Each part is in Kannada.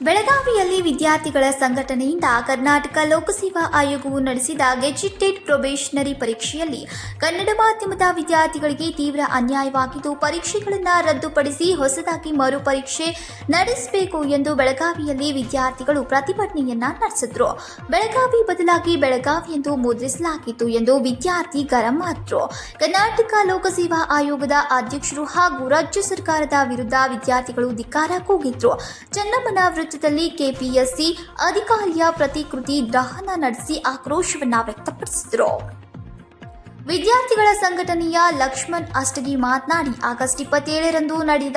ಬೆಳಗಾವಿಯಲ್ಲಿ ವಿದ್ಯಾರ್ಥಿಗಳ ಸಂಘಟನೆಯಿಂದ ಕರ್ನಾಟಕ ಲೋಕಸೇವಾ ಆಯೋಗವು ನಡೆಸಿದ ಗೆಜೆಟೆಡ್ ಪ್ರೊಬೇಷನರಿ ಪರೀಕ್ಷೆಯಲ್ಲಿ ಕನ್ನಡ ಮಾಧ್ಯಮದ ವಿದ್ಯಾರ್ಥಿಗಳಿಗೆ ತೀವ್ರ ಅನ್ಯಾಯವಾಗಿದ್ದು, ಪರೀಕ್ಷೆಗಳನ್ನು ರದ್ದುಪಡಿಸಿ ಹೊಸದಾಗಿ ಮರುಪರೀಕ್ಷೆ ನಡೆಸಬೇಕು ಎಂದು ಬೆಳಗಾವಿಯಲ್ಲಿ ವಿದ್ಯಾರ್ಥಿಗಳು ಪ್ರತಿಭಟನೆಯನ್ನ ನಡೆಸಿದ್ರು. ಬೆಳಗಾವಿ ಬದಲಾಗಿ ಬೆಳಗಾವಿ ಎಂದು ಮುದ್ರಿಸಲಾಗಿತ್ತು ಎಂದು ವಿದ್ಯಾರ್ಥಿ ಗರಂ ಮಾಡಿದ್ರು ಕರ್ನಾಟಕ ಲೋಕಸೇವಾ ಆಯೋಗದ ಅಧ್ಯಕ್ಷರು ಹಾಗೂ ರಾಜ್ಯ ಸರ್ಕಾರದ ವಿರುದ್ಧ ವಿದ್ಯಾರ್ಥಿಗಳು ಧಿಕ್ಕಾರ ಕೂಗಿದ್ರು. ಚನ್ನಮ್ಮನ ವೃತ್ತದಲ್ಲಿ ಕೆಪಿಎಸ್ಸಿ ಅಧಿಕಾರಿಯ ಪ್ರತಿಕೃತಿ ದಹನ ನಡೆಸಿ ಆಕ್ರೋಶವನ್ನ ವ್ಯಕ್ತಪಡಿಸಿದರು. ವಿದ್ಯಾರ್ಥಿಗಳ ಸಂಘಟನೆಯ ಲಕ್ಷ್ಮಣ್ ಅಷ್ಟಗಿ ಮಾತನಾಡಿ, ಆಗಸ್ಟ್ ಇಪ್ಪತ್ತೇಳರಂದು ನಡೆದ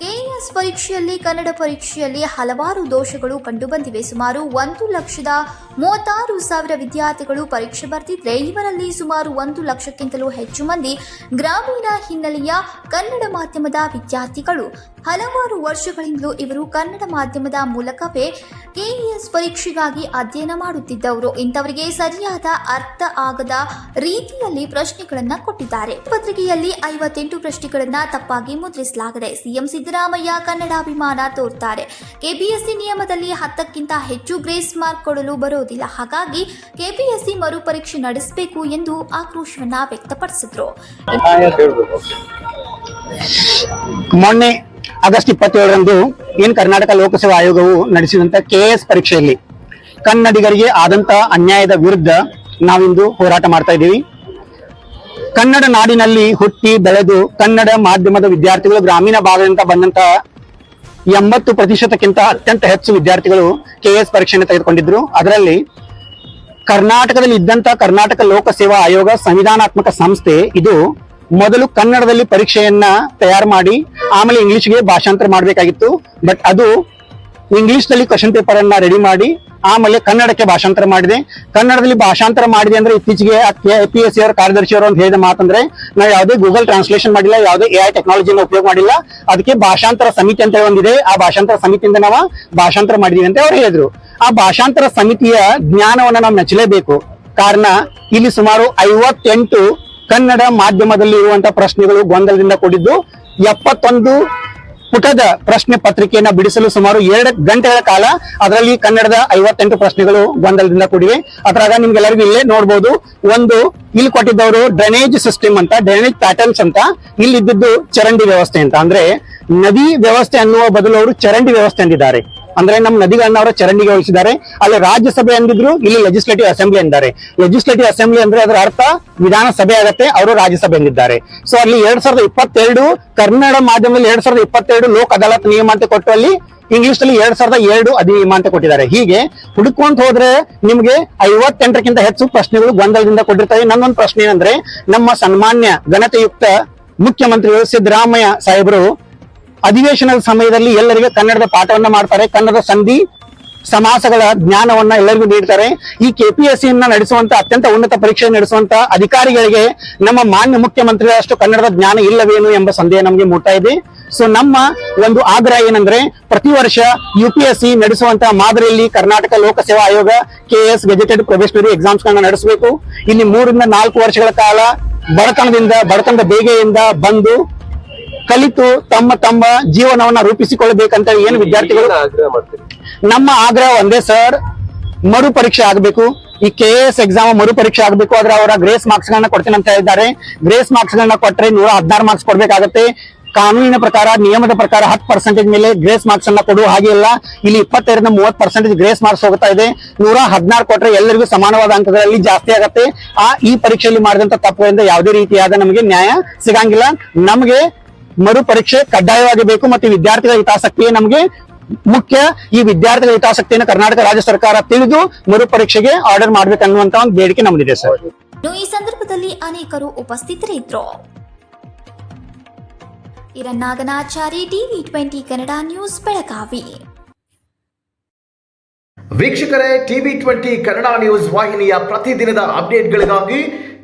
ಕೆಎಸ್ ಪರೀಕ್ಷೆಯಲ್ಲಿ, ಕನ್ನಡ ಪರೀಕ್ಷೆಯಲ್ಲಿ ಹಲವಾರು ದೋಷಗಳು ಕಂಡುಬಂದಿವೆ. ಸುಮಾರು ಒಂದು ಲಕ್ಷದ ಮೂವತ್ತಾರು ಸಾವಿರ ವಿದ್ಯಾರ್ಥಿಗಳು ಪರೀಕ್ಷೆ ಬರೆದಿದ್ರೆ ಇವರಲ್ಲಿ ಸುಮಾರು ಒಂದು ಲಕ್ಷಕ್ಕಿಂತಲೂ ಹೆಚ್ಚು ಮಂದಿ ಗ್ರಾಮೀಣ ಹಿನ್ನೆಲೆಯ ಕನ್ನಡ ಮಾಧ್ಯಮದ ವಿದ್ಯಾರ್ಥಿಗಳು. ಹಲವಾರು ವರ್ಷಗಳಿಂದಲೂ ಇವರು ಕನ್ನಡ ಮಾಧ್ಯಮದ ಮೂಲಕವೇ ಕೆಇಎಸ್ ಪರೀಕ್ಷೆಗಾಗಿ ಅಧ್ಯಯನ ಮಾಡುತ್ತಿದ್ದವರು. ಇಂಥವರಿಗೆ ಸರಿಯಾದ ಅರ್ಥ ಆಗದ ರೀತಿಯಲ್ಲಿ ಪ್ರಶ್ನೆಗಳನ್ನು ಕೊಟ್ಟಿದ್ದಾರೆ. ಪತ್ರಿಕೆಯಲ್ಲಿ ಐವತ್ತೆಂಟು ಪ್ರಶ್ನೆಗಳನ್ನು ತಪ್ಪಾಗಿ ಮುದ್ರಿಸಲಾಗಿದೆ ಸಿಎಂ ಸಿದ್ದರಾಮಯ್ಯ ಕನ್ನಡಾಭಿಮಾನ ತೋರ್ತಾರೆ. ಕೆಪಿಎಸ್ಸಿ ನಿಯಮದಲ್ಲಿ ಹತ್ತಕ್ಕಿಂತ ಹೆಚ್ಚು ಗ್ರೇಸ್ ಮಾರ್ಕ್ ಕೊಡಲು ಬರೋದಿಲ್ಲ. ಹಾಗಾಗಿ ಕೆಪಿಎಸ್ಸಿ ಮರುಪರೀಕ್ಷೆ ನಡೆಸಬೇಕು ಎಂದು ಆಕ್ರೋಶವನ್ನ ವ್ಯಕ್ತಪಡಿಸಿದ್ರು. ಮೊನ್ನೆ ಆಗಸ್ಟ್ ಇಪ್ಪತ್ತೇಳರಂದು ಏನು ಕರ್ನಾಟಕ ಲೋಕಸಭಾ ಆಯೋಗವು ನಡೆಸಿದಂತ ಕೆಎಸ್ ಪರೀಕ್ಷೆಯಲ್ಲಿ ಕನ್ನಡಿಗರಿಗೆ ಆದಂತ ಅನ್ಯಾಯದ ವಿರುದ್ಧ ನಾವಿಂದು ಹೋರಾಟ ಮಾಡ್ತಾ ಇದ್ದೀವಿ. ಕನ್ನಡ ನಾಡಿನಲ್ಲಿ ಹುಟ್ಟಿ ಬೆಳೆದು ಕನ್ನಡ ಮಾಧ್ಯಮದ ವಿದ್ಯಾರ್ಥಿಗಳು ಗ್ರಾಮೀಣ ಭಾಗದಿಂದ ಬಂದಂತ ಎಂಬತ್ತು ಪ್ರತಿಶತಕ್ಕಿಂತ ಅತ್ಯಂತ ಹೆಚ್ಚು ವಿದ್ಯಾರ್ಥಿಗಳು ಕೆಎಸ್ ಪರೀಕ್ಷೆಯನ್ನು ತೆಗೆದುಕೊಂಡಿದ್ರು. ಅದರಲ್ಲಿ ಕರ್ನಾಟಕದಲ್ಲಿ ಇದ್ದಂತ ಕರ್ನಾಟಕ ಲೋಕಸೇವಾ ಆಯೋಗ ಸಂವಿಧಾನಾತ್ಮಕ ಸಂಸ್ಥೆ ಇದು ಮೊದಲು ಕನ್ನಡದಲ್ಲಿ ಪರೀಕ್ಷೆಯನ್ನ ತಯಾರು ಮಾಡಿ ಆಮೇಲೆ ಇಂಗ್ಲಿಷ್ಗೆ ಭಾಷಾಂತರ ಮಾಡಬೇಕಾಗಿತ್ತು. ಬಟ್ ಅದು ಇಂಗ್ಲಿಷ್ನಲ್ಲಿ ಕ್ವಶನ್ ಪೇಪರ್ ಅನ್ನ ರೆಡಿ ಮಾಡಿ, ಆಮೇಲೆ ಕನ್ನಡಕ್ಕೆ ಭಾಷಾಂತರ ಮಾಡಿದೆ. ಕನ್ನಡದಲ್ಲಿ ಭಾಷಾಂತರ ಮಾಡಿದೆ ಅಂದ್ರೆ ಇತ್ತೀಚೆಗೆ ಪಿ ಎಸ್ ಸಿ ಅವರ, ಕಾರ್ಯದರ್ಶಿ ಅವರು ಅಂತ ಹೇಳಿದ ಮಾತಂದ್ರೆ ನಾವು ಯಾವುದೇ ಗೂಗಲ್ ಟ್ರಾನ್ಸ್ಲೇಷನ್ ಮಾಡಿಲ್ಲ, ಯಾವುದೇ ಎ ಐ ಟೆಕ್ನಾಲಜಿನ ಉಪಯೋಗ ಮಾಡಿಲ್ಲ. ಅದಕ್ಕೆ ಭಾಷಾಂತರ ಸಮಿತಿ ಅಂತ ಒಂದಿದೆ. ಆ ಭಾಷಾಂತರ ಸಮಿತಿಯಿಂದ ನಾವು ಭಾಷಾಂತರ ಮಾಡಿದೀವಿ ಅಂತ ಅವ್ರು ಹೇಳಿದ್ರು. ಆ ಭಾಷಾಂತರ ಸಮಿತಿಯ ಜ್ಞಾನವನ್ನ ನಾವು ಮೆಚ್ಚಲೇಬೇಕು. ಕಾರಣ, ಇಲ್ಲಿ ಸುಮಾರು ಐವತ್ತೆಂಟು ಕನ್ನಡ ಮಾಧ್ಯಮದಲ್ಲಿ ಇರುವಂತಹ ಪ್ರಶ್ನೆಗಳು ಗೊಂದಲದಿಂದ ಕೂಡಿದ್ದು, ಎಪ್ಪತ್ತೊಂದು ಪುಟದ ಪ್ರಶ್ನೆ ಪತ್ರಿಕೆಯನ್ನ ಬಿಡಿಸಲು ಸುಮಾರು ಎರಡು ಗಂಟೆಗಳ ಕಾಲ ಅದರಲ್ಲಿ ಕನ್ನಡದ ಐವತ್ತೆಂಟು ಪ್ರಶ್ನೆಗಳು ಗೊಂದಲದಿಂದ ಕೂಡಿವೆ. ಅದ್ರಾಗ ನಿಮ್ಗೆಲ್ಲರಿಗೂ ಇಲ್ಲೇ ನೋಡಬಹುದು ಒಂದು, ಇಲ್ಲಿ ಕೊಟ್ಟಿದ್ದವರು ಡ್ರೈನೇಜ್ ಸಿಸ್ಟಮ್ ಅಂತ, ಡ್ರೈನೇಜ್ ಪ್ಯಾಟರ್ನ್ಸ್ ಅಂತ ಇಲ್ಲಿ ಇದ್ದಿದ್ದು ಚರಂಡಿ ವ್ಯವಸ್ಥೆ ಅಂತ. ಅಂದ್ರೆ ನದಿ ವ್ಯವಸ್ಥೆ ಅನ್ನುವ ಬದಲು ಅವರು ಚರಂಡಿ ವ್ಯವಸ್ಥೆ ಅಂದಿದ್ದಾರೆ. ಅಂದ್ರೆ ನಮ್ಮ ನದಿಗಳನ್ನ ಅವರ ಚರಂಡಿಗೆ ಹೋಲಿಸಿದ್ದಾರೆ ಅಲ್ಲಿ ರಾಜ್ಯಸಭೆ ಅಂದಿದ್ರು, ಇಲ್ಲಿ ಲೆಜಿಸ್ಲೇಟಿವ್ ಅಸೆಂಬ್ಲಿ ಅಂದಿದ್ದಾರೆ. ಲೆಜಿಸ್ಲೇಟಿವ್ ಅಸೆಂಬ್ಲಿ ಅಂದ್ರೆ ಅದರ ಅರ್ಥ ವಿಧಾನಸಭೆ ಆಗತ್ತೆ, ಅವರು ರಾಜ್ಯಸಭೆ ಅಂದಿದ್ದಾರೆ. ಸೊ ಅಲ್ಲಿ ಎರಡ್ ಸಾವಿರದ ಇಪ್ಪತ್ತೆರಡು ಕನ್ನಡ ಮಾಧ್ಯಮದಲ್ಲಿ ಎರಡ್ ಸಾವಿರದ ಇಪ್ಪತ್ತೆರಡು ಲೋಕ್ ಅದಾಲತ್ ನಿಯಮ ಕೊಟ್ಟು ಅಲ್ಲಿ ಇಂಗ್ಲಿಷ್ನಲ್ಲಿ ಎರಡ್ ಸಾವಿರದ ಎರಡು ಅಧಿನಿಯಮ ಕೊಟ್ಟಿದ್ದಾರೆ. ಹೀಗೆ ಹುಡುಕೊಂತ ಹೋದ್ರೆ ನಿಮ್ಗೆ ಐವತ್ತೆಂಟಕ್ಕಿಂತ ಹೆಚ್ಚು ಪ್ರಶ್ನೆಗಳು ಗೊಂದಲದಿಂದ ಕೊಟ್ಟಿರ್ತವೆ. ನನ್ನೊಂದು ಪ್ರಶ್ನೆ ಏನಂದ್ರೆ, ನಮ್ಮ ಸನ್ಮಾನ್ಯ ಘನತೆಯುಕ್ತ ಮುಖ್ಯಮಂತ್ರಿಗಳು ಸಿದ್ದರಾಮಯ್ಯ ಸಾಹೇಬರು ಅಧಿವೇಶನದ ಸಮಯದಲ್ಲಿ ಎಲ್ಲರಿಗೆ ಕನ್ನಡದ ಪಾಠವನ್ನ ಮಾಡ್ತಾರೆ, ಕನ್ನಡದ ಸಂಧಿ, ಸಮಾಸಗಳ ಜ್ಞಾನವನ್ನ ಎಲ್ಲರಿಗೂ ನೀಡ್ತಾರೆ. ಈ ಕೆಪಿಎಸ್ಸಿಯನ್ನ ನಡೆಸುವಂತ ಅತ್ಯಂತ ಉನ್ನತ ಪರೀಕ್ಷೆ ನಡೆಸುವಂತ ಅಧಿಕಾರಿಗಳಿಗೆ ನಮ್ಮ ಮಾನ್ಯ ಮುಖ್ಯಮಂತ್ರಿಗಳಷ್ಟು ಕನ್ನಡದ ಜ್ಞಾನ ಇಲ್ಲವೇನು ಎಂಬ ಸಂದೇಹ ನಮಗೆ ಮೂಡ್ತಾ ಇದೆ. ಸೊ ನಮ್ಮ ಒಂದು ಆಗ್ರಹ ಏನಂದ್ರೆ, ಪ್ರತಿ ವರ್ಷ ಯು ಪಿ ಎಸ್ ಸಿ ನಡೆಸುವಂತಹ ಮಾದರಿಯಲ್ಲಿ ಕರ್ನಾಟಕ ಲೋಕಸೇವಾ ಆಯೋಗ ಕೆಎಸ್ ಗೆಜೆಟೆಡ್ ಪ್ರೊಬೆಷನರಿ ಎಕ್ಸಾಮ್ಸ್ ಗಳನ್ನ ನಡೆಸಬೇಕು. ಇಲ್ಲಿ ಮೂರಿಂದ ನಾಲ್ಕು ವರ್ಷಗಳ ಕಾಲ ಬಡತನದಿಂದ, ಬಡತನದ ಬೇಗೆಯಿಂದ ಬಂದು ಕಲಿತು ತಮ್ಮ ತಮ್ಮ ಜೀವನವನ್ನ ರೂಪಿಸಿಕೊಳ್ಳಬೇಕಂತ ಏನು ವಿದ್ಯಾರ್ಥಿಗಳು? ನಮ್ಮ ಆಗ್ರಹ ಒಂದೇ ಸರ್ ಮರು ಪರೀಕ್ಷೆ ಆಗಬೇಕು. ಈ ಕೆ ಎಸ್ ಎಕ್ಸಾಮ್ ಮರು ಪರೀಕ್ಷೆ ಆಗಬೇಕು. ಆದ್ರೆ ಅವರ ಗ್ರೇಸ್ ಮಾರ್ಕ್ಸ್ ಗಳನ್ನ ಕೊಡ್ತೀನಿ ಅಂತ ಹೇಳಿದ್ದಾರೆ. ಗ್ರೇಸ್ ಮಾರ್ಕ್ಸ್ ಗಳನ್ನ ಕೊಟ್ಟರೆ ನೂರ ಹದಿನಾರು ಮಾರ್ಕ್ಸ್ ಕೊಡ್ಬೇಕಾಗತ್ತೆ. ಕಾನೂನಿನ ಪ್ರಕಾರ ನಿಯಮದ ಪ್ರಕಾರ ಹತ್ತು ಪರ್ಸೆಂಟೇಜ್ ಮೇಲೆ ಗ್ರೇಸ್ ಮಾರ್ಕ್ಸ್ ಅನ್ನ ಕೊಡುವ ಹಾಗೆ ಇಲ್ಲ ಇಲ್ಲಿ ಇಪ್ಪತ್ತೈದರಿಂದ ಮೂವತ್ತು ಪರ್ಸೆಂಟೇಜ್ ಗ್ರೇಸ್ ಮಾರ್ಕ್ಸ್ ಹೋಗ್ತಾ ಇದೆ. ನೂರ ಹದಿನಾರು ಕೊಟ್ಟರೆ ಎಲ್ಲರಿಗೂ ಸಮಾನವಾದ ಅಂಕಗಳಲ್ಲಿ ಜಾಸ್ತಿ ಆಗತ್ತೆ. ಆ ಈ ಪರೀಕ್ಷೆಯಲ್ಲಿ ಮಾಡಿದಂತ ತಪ್ಪುಗಳಿಂದ ಯಾವುದೇ ರೀತಿಯಾದ ನಮಗೆ ನ್ಯಾಯ ಸಿಗಂಗಿಲ್ಲ. ನಮಗೆ ಮರು ಪರೀಕ್ಷೆ ಕಡ್ಡಾಯವಾಗಿ ಬೇಕು ಮತ್ತು ವಿದ್ಯಾರ್ಥಿಗಳ ಹಿತಾಸಕ್ತಿಯೇ ನಮಗೆ ಮುಖ್ಯ. ಈ ವಿದ್ಯಾರ್ಥಿಗಳ ಹಿತಾಸಕ್ತಿಯನ್ನು ಕರ್ನಾಟಕ ರಾಜ್ಯ ಸರ್ಕಾರ ತಿಳಿದು ಮರುಪರೀಕ್ಷೆಗೆ ಆರ್ಡರ್ ಮಾಡ್ಬೇಕನ್ನುವಂತ ಒಂದು ಬೇಡಿಕೆ ನಮ್ದಿದೆ ಸರ್. ಈ ಸಂದರ್ಭದಲ್ಲಿ ಅನೇಕರು ಉಪಸ್ಥಿತರಿದ್ದರು. ಇರನ್ನಾಗನಾಚಾರಿ TV twenty Kannada news Belagavi. ವೀಕ್ಷಕರೇ ಟಿವಿ ಟ್ವೆಂಟಿ ಕನ್ನಡ ನ್ಯೂಸ್ ವಾಹಿನಿಯ ಪ್ರತಿದಿನದ ಅಪ್ಡೇಟ್ಗಳಿಗಾಗಿ